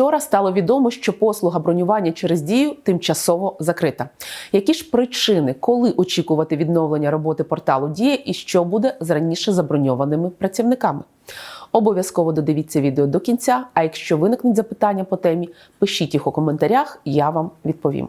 Вчора стало відомо, що послуга бронювання через дію тимчасово закрита. Які ж причини, коли очікувати відновлення роботи порталу Дія і що буде з раніше заброньованими працівниками? Обов'язково додивіться відео до кінця. А якщо виникнуть запитання по темі, пишіть їх у коментарях, я вам відповім.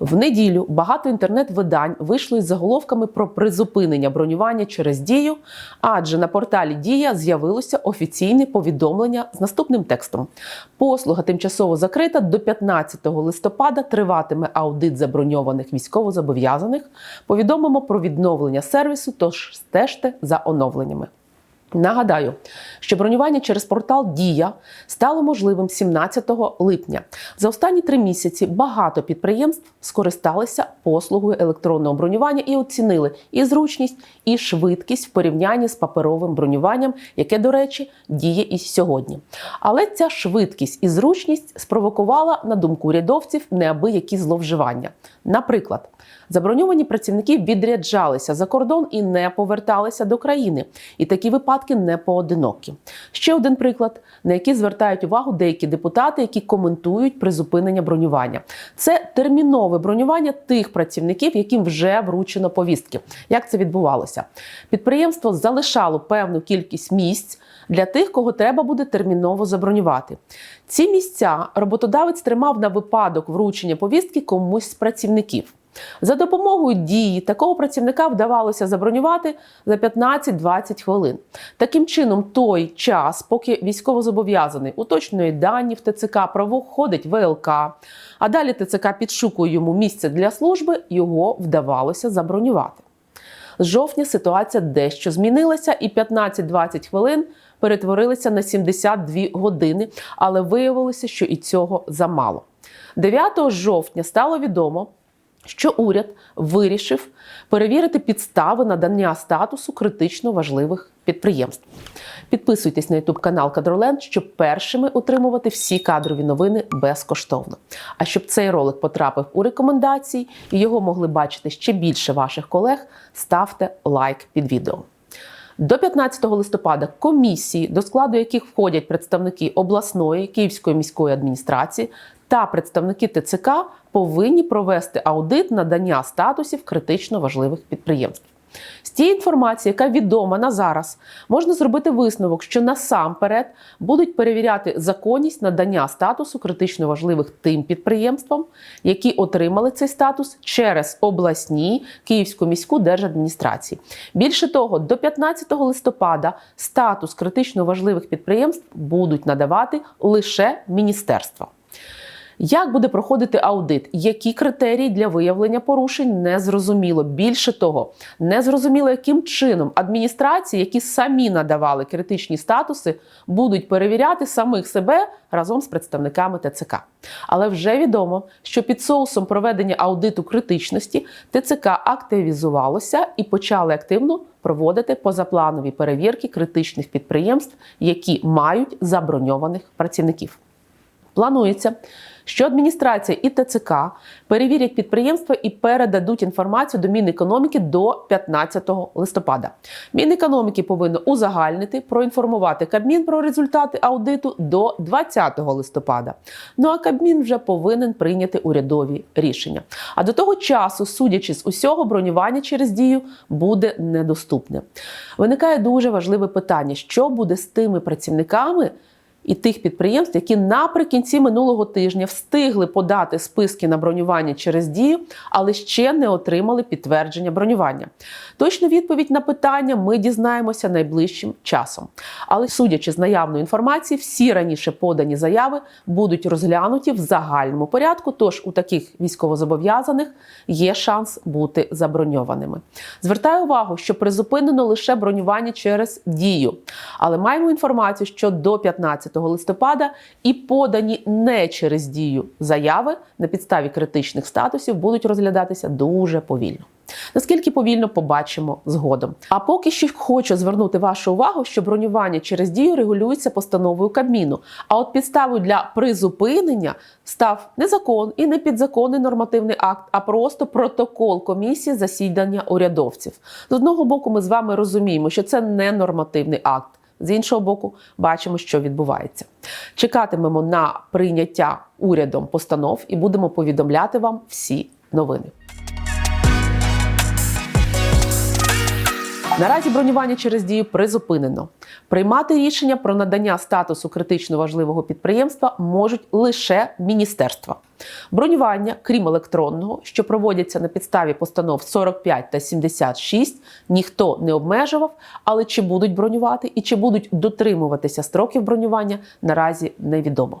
В неділю багато інтернет-видань вийшли із заголовками про призупинення бронювання через дію, адже на порталі Дія з'явилося офіційне повідомлення з наступним текстом: послуга тимчасово закрита до 15 листопада. Триватиме аудит заброньованих військовозобов'язаних. Повідомимо про відновлення сервісу, тож стежте за оновленнями. Нагадаю, що бронювання через портал Дія стало можливим 17 липня. За останні три місяці багато підприємств скористалися послугою електронного бронювання і оцінили і зручність, і швидкість в порівнянні з паперовим бронюванням, яке, до речі, діє і сьогодні. Але ця швидкість і зручність спровокувала, на думку урядовців, неабиякі зловживання. Наприклад, заброньовані працівники відряджалися за кордон і не поверталися до країни. І такі випадки не поодинокі. Ще один приклад, на який звертають увагу деякі депутати, які коментують призупинення бронювання. Це термінове бронювання тих працівників, яким вже вручено повістки. Як це відбувалося? Підприємство залишало певну кількість місць. Для тих, кого треба буде терміново забронювати. Ці місця роботодавець тримав на випадок вручення повістки комусь з працівників. За допомогою дії такого працівника вдавалося забронювати за 15-20 хвилин. Таким чином, той час, поки військовозобов'язаний уточнює дані в ТЦК, проводить ВЛК, а далі ТЦК підшукує йому місце для служби, його вдавалося забронювати. З жовтня ситуація дещо змінилася, і 15-20 хвилин перетворилися на 72 години, але виявилося, що і цього замало. 9 жовтня стало відомо, що уряд вирішив перевірити підстави надання статусу критично важливих підприємств. Підписуйтесь на YouTube канал Кадроленд, щоб першими отримувати всі кадрові новини безкоштовно. А щоб цей ролик потрапив у рекомендації і його могли бачити ще більше ваших колег, ставте лайк під відео. До 15 листопада комісії, до складу яких входять представники обласної Київської міської адміністрації та представники ТЦК, повинні провести аудит надання статусів критично важливих підприємств. З тієї інформації, яка відома на зараз, можна зробити висновок, що насамперед будуть перевіряти законність надання статусу критично важливих тим підприємствам, які отримали цей статус через обласні Київську міську держадміністрації. Більше того, до 15 листопада статус критично важливих підприємств будуть надавати лише міністерства. Як буде проходити аудит? Які критерії для виявлення порушень не зрозуміло. Більше того, не зрозуміло, яким чином адміністрації, які самі надавали критичні статуси, будуть перевіряти самих себе разом з представниками ТЦК. Але вже відомо, що під соусом проведення аудиту критичності ТЦК активізувалося і почали активно проводити позапланові перевірки критичних підприємств, які мають заброньованих працівників. Планується, що адміністрація і ТЦК перевірять підприємства і передадуть інформацію до Мінекономіки до 15 листопада. Мінекономіки повинно узагальнити, проінформувати Кабмін про результати аудиту до 20 листопада. Ну а Кабмін вже повинен прийняти урядові рішення. А до того часу, судячи з усього, бронювання через дію буде недоступне. Виникає дуже важливе питання: що буде з тими працівниками? І тих підприємств, які наприкінці минулого тижня встигли подати списки на бронювання через дію, але ще не отримали підтвердження бронювання. Точну відповідь на питання ми дізнаємося найближчим часом. Але, судячи з наявної інформації, всі раніше подані заяви будуть розглянуті в загальному порядку. Тож у таких військовозобов'язаних є шанс бути заброньованими. Звертаю увагу, що призупинено лише бронювання через дію, але маємо інформацію, що до 15 листопада і подані не через дію заяви на підставі критичних статусів будуть розглядатися дуже повільно. Наскільки повільно побачимо згодом. А поки що хочу звернути вашу увагу, що бронювання через дію регулюється постановою Кабміну. А от підставою для призупинення став не закон і не підзаконний нормативний акт, а просто протокол комісії засідання урядовців. З одного боку, ми з вами розуміємо, що це не нормативний акт. З іншого боку, бачимо, що відбувається. Чекатимемо на прийняття урядом постанов і будемо повідомляти вам всі новини. Наразі бронювання через дію призупинено. Приймати рішення про надання статусу критично важливого підприємства можуть лише міністерства. Бронювання, крім електронного, що проводяться на підставі постанов 45 та 76, ніхто не обмежував, але чи будуть бронювати і чи будуть дотримуватися строків бронювання, наразі невідомо.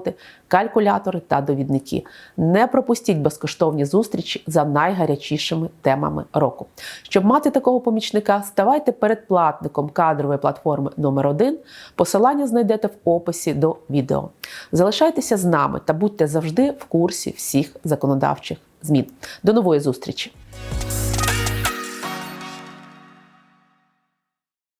калькулятори та довідники. Не пропустіть безкоштовні зустрічі за найгарячішими темами року. Щоб мати такого помічника, ставайте передплатником кадрової платформи номер 1 Посилання знайдете в описі до відео. Залишайтеся з нами та будьте завжди в курсі всіх законодавчих змін. До нової зустрічі!